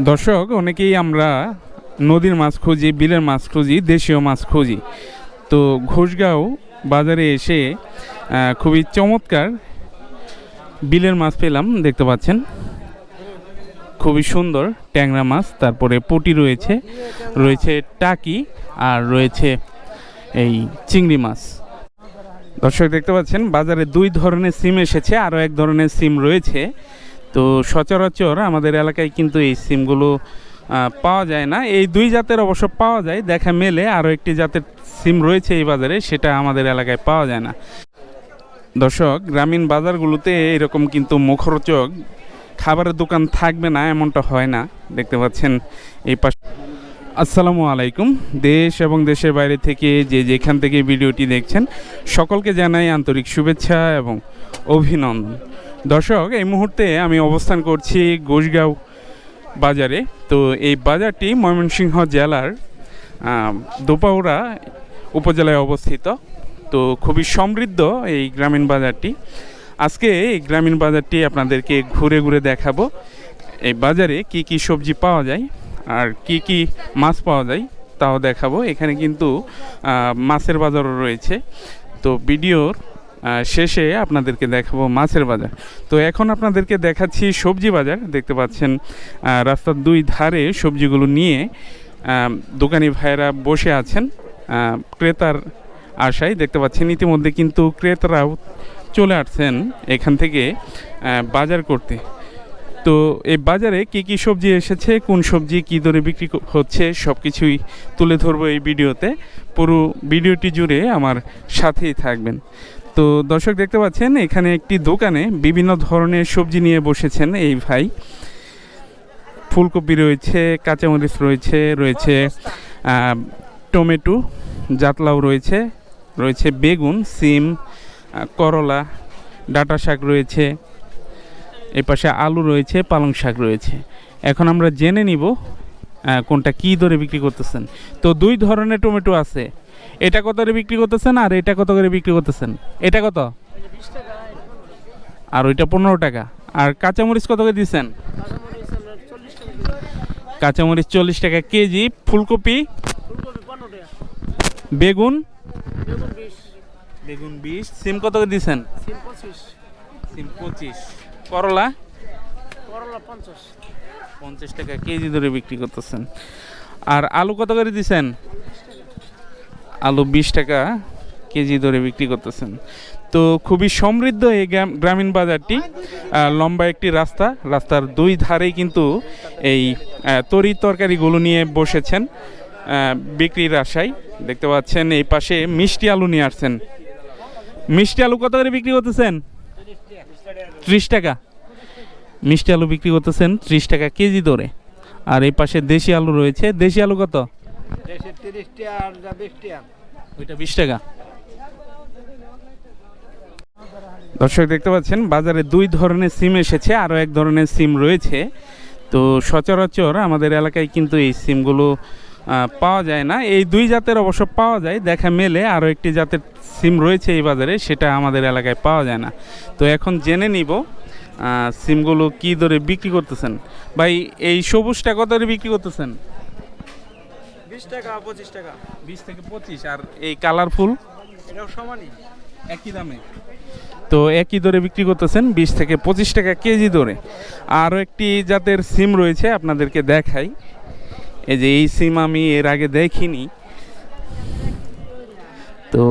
দর্শক, অনেকেই আমরা নদীর মাছ খুঁজি, বিলের মাছ খুঁজি, দেশীয় মাছ খুঁজি। তো ঘোষগাঁও বাজারে এসে খুবই চমৎকার বিলের মাছ পেলাম, দেখতে পাচ্ছেন। খুবই সুন্দর ট্যাংরা মাছ, তারপরে পুটি রয়েছে রয়েছে টাকি আর রয়েছে এই চিংড়ি মাছ। দর্শক, দেখতে পাচ্ছেন, বাজারে দুই ধরনের সিম এসেছে, আরও এক ধরনের সিম রয়েছে। তো সচরাচর আমাদের এলাকায় কিন্তু এই সিমগুলো পাওয়া যায় না। এই দুই জাতের অবশ্য পাওয়া যায়, দেখা মেলে আরও একটি জাতের সিম রয়েছে এই বাজারে, সেটা আমাদের এলাকায় পাওয়া যায় না। দর্শক, গ্রামীণ বাজারগুলোতে এরকম কিন্তু মুখরোচক খাবারের দোকান থাকবে না, এমনটা হয় না। দেখতে পাচ্ছেন এই পাশ আসসালামু আলাইকুম। দেশ এবং দেশের বাইরে থেকে যে যেখান থেকে ভিডিওটি দেখছেন, সকলকে জানাই আন্তরিক শুভেচ্ছা এবং অভিনন্দন। দর্শক, এই মুহূর্তে আমি অবস্থান করছি গোসগাঁও বাজারে। তো এই বাজারটি ময়মনসিংহ জেলার দোপাউড়া উপজেলায় অবস্থিত। তো খুবই সমৃদ্ধ এই গ্রামীণ বাজারটি। আজকে এই গ্রামীণ বাজারটি আপনাদেরকে ঘুরে ঘুরে দেখাবো। এই বাজারে কি কি সবজি পাওয়া যায় আর কি কি মাছ পাওয়া যায় তাও দেখাবো। এখানে কিন্তু মাছের বাজারও রয়েছে। তো ভিডিওর শেষে আপনাদেরকে দেখাবো মাছের বাজার। তো এখন আপনাদেরকে দেখাচ্ছি সবজি বাজার। দেখতে পাচ্ছেন রাস্তার দুই ধারে সবজিগুলো নিয়ে দোকানি ভাইয়েরা বসে আছেন ক্রেতার আশায়। দেখতে পাচ্ছেন, ইতিমধ্যে কিন্তু ক্রেতারাও চলে আসছেন এখান থেকে বাজার করতে। তো এই বাজারে কি কি সবজি এসেছে, কোন সবজি কি দরে বিক্রি হচ্ছে সব কিছুই তুলে ধরবো এই ভিডিওতে। পুরো ভিডিওটি জুড়ে আমার সাথেই থাকবেন। তো দর্শক দেখতে পাচ্ছেন, এখানে একটি দোকানে বিভিন্ন ধরনের সবজি নিয়ে বসেছেন এই ভাই। ফুলকপি রয়েছে, কাঁচামরিচ রয়েছে রয়েছে টমেটো, জাতলাও রয়েছে রয়েছে বেগুন, সিম করলা, ডাটা শাক রয়েছে এই পাশে আলু রয়েছে, পালং শাক রয়েছে। এখন আমরা জেনে নিব কোনটা কি দরে বিক্রি করতেছেন। তো দুই ধরনের টমেটো আছে। এটা কত করে বিক্রি করতেছেন? আর এটা কত করে বিক্রি করতেছেন? এটা কত? আর ওইটা পনেরো টাকা। আর কাঁচামরিচ কত করে দিচ্ছেন? কাঁচামরিচ চল্লিশ টাকা কেজি, ফুলকপি, বেগুন বেগুন বিশ, সিম কত করে দিচ্ছেন? সিম পঁচিশ। করলা? করলা পঞ্চাশ টাকা কেজি ধরে বিক্রি করতেছেন। আর আলু কত করে দিছেন আলু বিশ টাকা কেজি ধরে বিক্রি করতেছেন। তো খুবই সমৃদ্ধ এই গ্রাম- গ্রামীণ বাজারটি। লম্বা একটি রাস্তা, রাস্তার দুই ধারেই কিন্তু এই তরি তরকারিগুলো নিয়ে বসেছেন বিক্রির আশায়। দেখতে পাচ্ছেন এই পাশে মিষ্টি আলু নিয়ে আসছেন। মিষ্টি আলু কত করে বিক্রি করতেছেন? ত্রিশ টাকা। মিষ্টি আলু বিক্রি করতেছেন ত্রিশ টাকা কেজি দরে আর এই পাশে দেশি আলু রয়েছে। দেশি আলু কত? দেশের তিরিশ টাকা আর যা বিশ টাকা ওইটা বিশ টাকা। দর্শক দেখতে পাচ্ছেন বাজারে দুই ধরনের সিম এসেছে আরও এক ধরনের সিম রয়েছে। তো সচরাচর আমাদের এলাকায় কিন্তু এই সিমগুলো পাওয়া যায় না। এই দুই জাতের অবশ্য পাওয়া যায় দেখা মেলে আরও একটি জাতের সিম রয়েছে এই বাজারে সেটা আমাদের এলাকায় পাওয়া যায় না। তো এখন জেনে নিব সিমগুলো কি দরে বিক্রি করতেছেন। ভাই এই সবুজটা কত দরে বিক্রি করতেছেন? বিশ টাকা পঁচিশ টাকা। বিশ থেকে পঁচিশ আর এই কালারফুল? এটাও সমানই। একই দামে। তো একই দরে বিক্রি করতেছেন বিশ থেকে পঁচিশ টাকা কেজি দরে। আরও একটি জাতের সিম রয়েছে আপনাদেরকে দেখাই। এই যে এই সিম আমি এর আগে দেখিনি। তো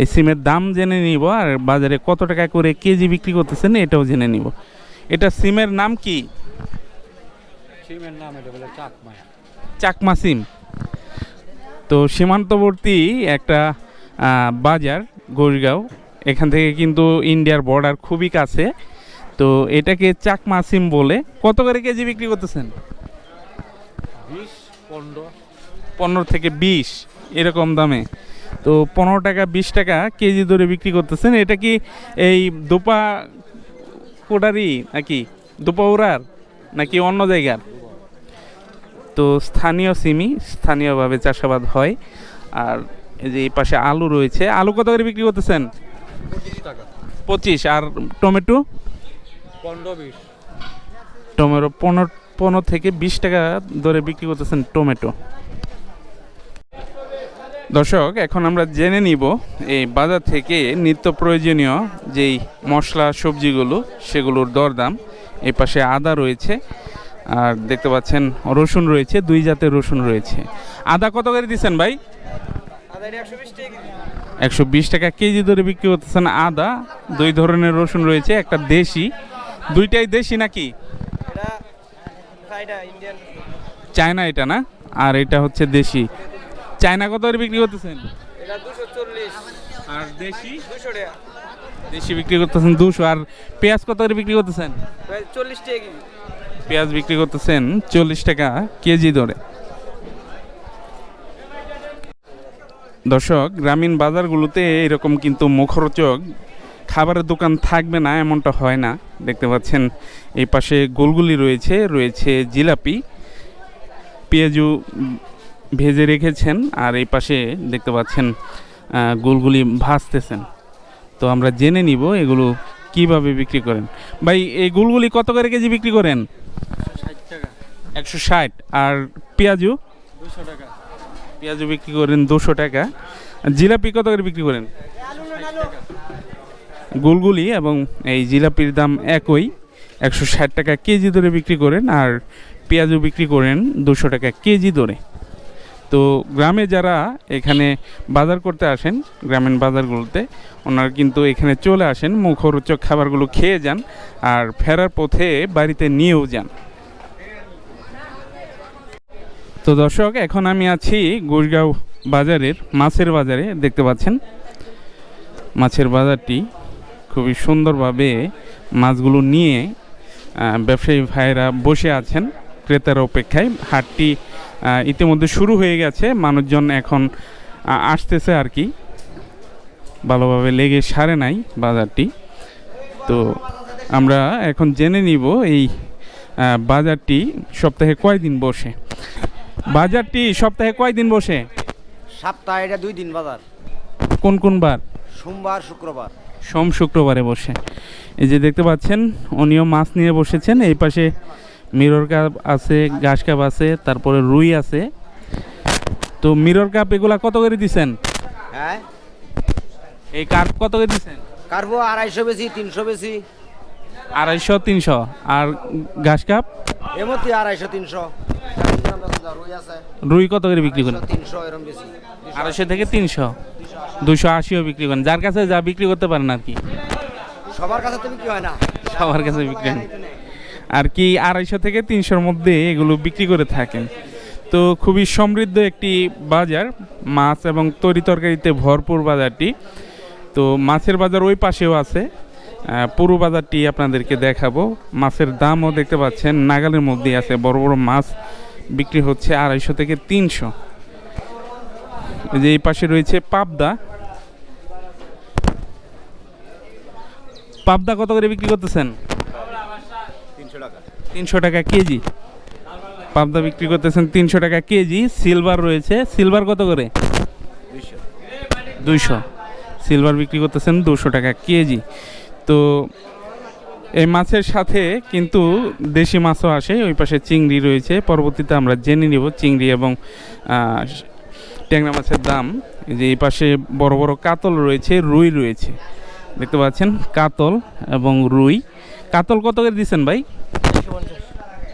এই সিমের দাম জেনে নিব আর বাজারে কত টাকা করে কেজি বিক্রি করতেছেন এটাও জেনে নিব। এটা সিমের নাম কি? সিমের নাম এটা বলে চাকমায়া চাকমা সিম। তো সীমান্তবর্তী একটা বাজার গোরগাঁও। এখান থেকে কিন্তু ইন্ডিয়ার বর্ডার খুবই কাছে। তো এটাকে চাকমা সিম বলে। কত করে কেজি বিক্রি করতেছেন? বিশ পনেরো। পনেরো থেকে বিশ এরকম দামে। তো পনেরো টাকা বিশ টাকা কেজি ধরে বিক্রি করতেছেন। এটা কি এই দোপা কোডারি নাকি? দোপা উড়ার নাকি অন্য জায়গার? তো স্থানীয় সিমি স্থানীয়ভাবে চাষাবাদ হয়। আর এই যে এই পাশে আলু রয়েছে। আলু কত করে বিক্রি করতেছেন? পঁচিশ আর টমেটো? পনেরো বিশ। টমেটো পনেরো পনেরো থেকে বিশ টাকা দরে বিক্রি করতেছেন টমেটো। দর্শক এখন আমরা জেনে নিব এই বাজার থেকে নিত্য প্রয়োজনীয় যেই মশলা সবজিগুলো সেগুলোর দরদাম। এই পাশে আদা রয়েছে। আর দেখতে পাচ্ছেন, রসুন রয়েছে, দুই জাতের রসুন রয়েছে। আদা কত করে দিচ্ছেন ভাই? একশো বিশ টাকা কেজি ধরে বিক্রি করতেছেন আদা, দুই ধরনের রসুন রয়েছে, একটা দেশি। দুইটাই দেশি নাকি? চায়না এটা না? আর এটা হচ্ছে দেশি। চায়না কত করে বিক্রি করতেছেন? আর দেশি? দেশি বিক্রি করতেছেন দুশো। আর পেঁয়াজ কত করে বিক্রি করতেছেন? চল্লিশ টাকা পেঁয়াজ বিক্রি করতেছেন চল্লিশ টাকা কেজি ধরে দর্শক, গ্রামীণ বাজারগুলোতে এরকম কিন্তু মুখরোচক খাবারের দোকান থাকবে না, এমনটা হয় না। দেখতে পাচ্ছেন, এই পাশে গোলগুলি রয়েছে রয়েছে জিলাপি। পেঁয়াজু ভেজে রেখেছেন আর এই পাশে দেখতে পাচ্ছেন গোলগুলি ভাজতেছেন। তো আমরা জেনে নিব এগুলো কীভাবে বিক্রি করেন। ভাই, এই গোলগুলি কত করে কেজি বিক্রি করেন? একশো ষাট আর পেঁয়াজু? দুশো টাকা। পেঁয়াজু বিক্রি করেন দুশো টাকা। জিলাপি কত করে বিক্রি করেন? গুলগুলি এবং এই জিলাপির দাম একই। একশো ষাট টাকা কেজি ধরে বিক্রি করেন আর পেঁয়াজু বিক্রি করেন দুশো টাকা কেজি ধরে তো গ্রামে যারা এখানে বাজার করতে আসেন, গ্রামীণ বাজারগুলোতে, ওনারা কিন্তু এখানে চলে আসেন, মুখরোচক খাবারগুলো খেয়ে যান আর ফেরার পথে বাড়িতে নিয়েও যান। তো দর্শক, এখন আমি আছি গুরগাঁও বাজারের মাছের বাজারে, দেখতে পাচ্ছেন? মাছের বাজারটি খুবই সুন্দরভাবে মাছগুলো নিয়ে ব্যবসায়ী ভাইয়েরা বসে আছেন। ক্রেতার অপেক্ষায় হাটটি ইতিমধ্যে শুরু হয়ে গেছে। মানুষজন এখন আসতেছে আর কি। ভালোভাবে লেগে সারে নাই বাজারটি। তো আমরা এখন জেনে নিব এই বাজারটি সপ্তাহে কয়দিন বসে? বাজারটি সপ্তাহে কয়দিন বসে? সপ্তাহে এটা দুই দিন বাজার। কোন কোন বার? সোমবার শুক্রবার। সোম শুক্রবারে বসে। এই যে দেখতে পাচ্ছেন উনিও মাছ নিয়ে বসেছেন। এই পাশে মিরর কাপ আছে ঘাস কাপ আছে তারপরে রুই আছে। তো মিরর কাপ এগুলা কত করে দিছেন? হ্যাঁ? এই কাপ কত করে দিছেন? কারবো আড়াইশো বেশি তিনশো বেশি। আড়াইশো তিনশো। আর ঘাস কাপ এমতি আড়াইশো তিনশো। রুই কত করে বিক্রি করেন? আড়াইশো থেকে তিনশো। দুশো আশিও বিক্রি করেন। যার কাছে যা বিক্রি করতে পারেন আর কি। সবার কাছে তুমি কি হয় না। সবার কাছে বিক্রি হয়। আর কি আড়াইশো থেকে তিনশোর মধ্যে এগুলো বিক্রি করে থাকেন। তো খুবই সমৃদ্ধ একটি বাজার, মাছ এবং তরি তরকারিতে ভরপুর বাজারটি। তো মাছের বাজার ওই পাশেও আছে। পুরো বাজারটি আপনাদেরকে দেখাবো। মাছের দামও দেখতে পাচ্ছেন, নাগালের মধ্যেই আছে। বড় বড় মাছ বিক্রি হচ্ছে আড়াইশো থেকে তিনশো। যে এই পাশে রয়েছে পাবদা। পাবদা কত করে বিক্রি করতেছেন? তিনশো টাকা কেজি। পাবদা বিক্রি করতেছেন তিনশো টাকা কেজি। সিলভার রয়েছে। সিলভার কত করে? দুইশো। সিলভার বিক্রি করতেছেন দুশো টাকা কেজি। তো এই মাছের সাথে কিন্তু দেশি মাছও আসে। ওই পাশে চিংড়ি রয়েছে। পরবর্তীতে আমরা জেনে নিব চিংড়ি এবং ট্যাংরা মাছের দাম। যে এই পাশে বড় বড় কাতল রয়েছে, রুই রয়েছে। দেখতে পাচ্ছেন কাতল এবং রুই। কাতল কত করে দিচ্ছেন ভাই?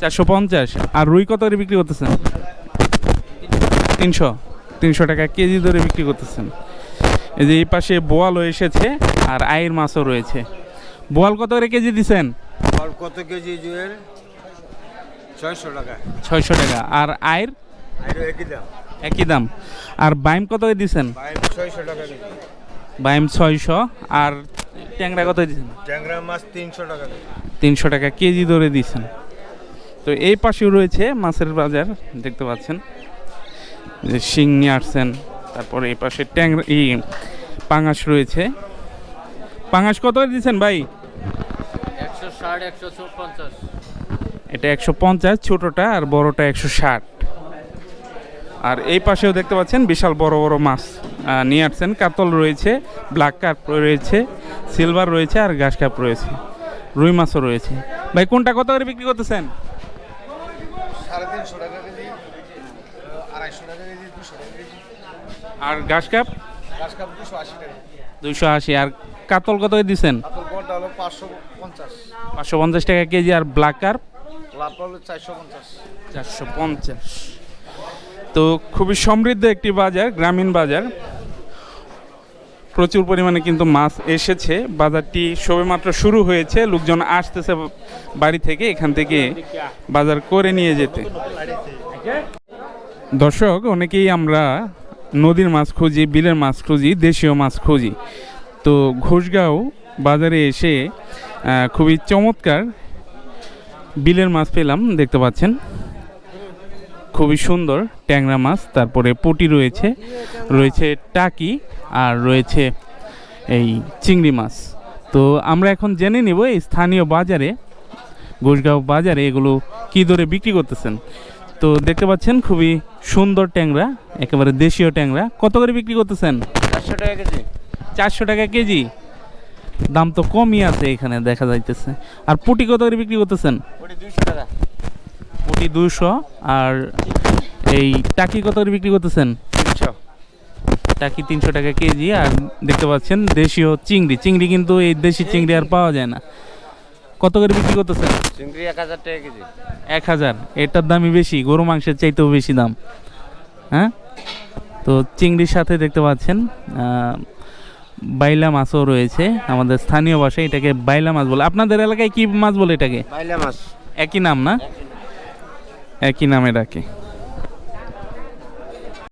চারশো পঞ্চাশ। আর রুই কত করে বিক্রি করতেছেন? তিনশো। তিনশো টাকা কেজি ধরে বিক্রি করতেছেন। এই যে এই পাশে বোয়ালও এসেছে আর আয়ের মাছও রয়েছে। বোয়াল কত করে কেজি দিছেন? কত কেজি ছয়শো টাকা। ছয়শো টাকা। আর আয়ের একই দাম। একই দাম। আর বাইম কত করে দিছেন? ছয়শো টাকা বাইম ছয়শো। আর ট্যাংরা কত দিচ্ছেন ট্যাংরা মাছ তিনশো টাকা তিনশো টাকা কেজি ধরে দিচ্ছেন তো এই পাশেও রয়েছে মাছের বাজার দেখতে পাচ্ছেন। যে শিং নিয়ে আসছেন তারপরে এই পাশে ট্যাং ই পাঙাশ রয়েছে। পাঙাশ কত করে দিচ্ছেন ভাই? এটা একশো পঞ্চাশ ছোটোটা আর বড়টা একশো ষাট। আর এই পাশেও দেখতে পাচ্ছেন বিশাল বড় বড় মাছ নিয়ে আসছেন। কাতল রয়েছে ব্ল্যাক কাপ রয়েছে সিলভার রয়েছে আর ঘাস কাপ রয়েছে। রুই মাছও রয়েছে। ভাই কোনটা কত করে বিক্রি করতেছেন? আর ঘাস কাপ? দুইশো আশি আর কাতল কত দিচ্ছেন কাতল হলো পাঁচশো পঞ্চাশ। টাকা কেজি। আর ব্ল্যাক কার্প? চারশো পঞ্চাশ। তো খুবই সমৃদ্ধ একটি বাজার গ্রামীণ বাজার। প্রচুর পরিমাণে কিন্তু মাছ এসেছে। বাজারটি সবেমাত্র শুরু হয়েছে। লোকজন আসতেছে বাড়ি থেকে, এখান থেকে বাজার করে নিয়ে যেতে। দর্শক, অনেকেই আমরা নদীর মাছ খুঁজি, বিলের মাছ খুঁজি, দেশীয় মাছ খুঁজি। তো ঘোষগাঁও বাজারে এসে খুবই চমৎকার বিলের মাছ পেলাম, দেখতে পাচ্ছেন। খুবই সুন্দর ট্যাংরা মাছ তারপরে পুটি রয়েছে রয়েছে টাকি আর রয়েছে এই চিংড়ি মাছ। তো আমরা এখন জেনে নিব এই স্থানীয় বাজারে ঘোষগাঁও বাজারে এগুলো কী দরে বিক্রি করতেছেন। তো দেখতে পাচ্ছেন খুবই সুন্দর ট্যাংরা একেবারে দেশীয় ট্যাংরা। কত করে বিক্রি করতেছেন? চারশো টাকা কেজি। চারশো টাকা কেজি? দাম তো কমই আছে এখানে দেখা যাইতেছে। আর পুটি কত করে বিক্রি করতেছেন? দুইশো টাকা। পুটি দুশো আর এই টাকি কত করে বিক্রি করতেছেন? টাকি তিনশো টাকা কেজি আর দেখতে পাচ্ছেন দেশীয় চিংড়ি। চিংড়ি কিন্তু এই দেশি চিংড়ি আর পাওয়া যায় না। কত করে বিক্রি করতেছেন? চিংড়ি এক হাজার টাকা কেজি। এক হাজার। এটার দামই বেশি গরু মাংসের চাইতেও বেশি দাম। হ্যাঁ? তো চিংড়ির সাথে দেখতে পাচ্ছেন বাইলা মাছও রয়েছে। আমাদের স্থানীয় ভাষায় এটাকে বাইলা মাছ বলে। আপনাদের এলাকায় কি মাছ বলে এটাকে? বাইলা মাছ। একই নাম না? একই নামে ডাকে।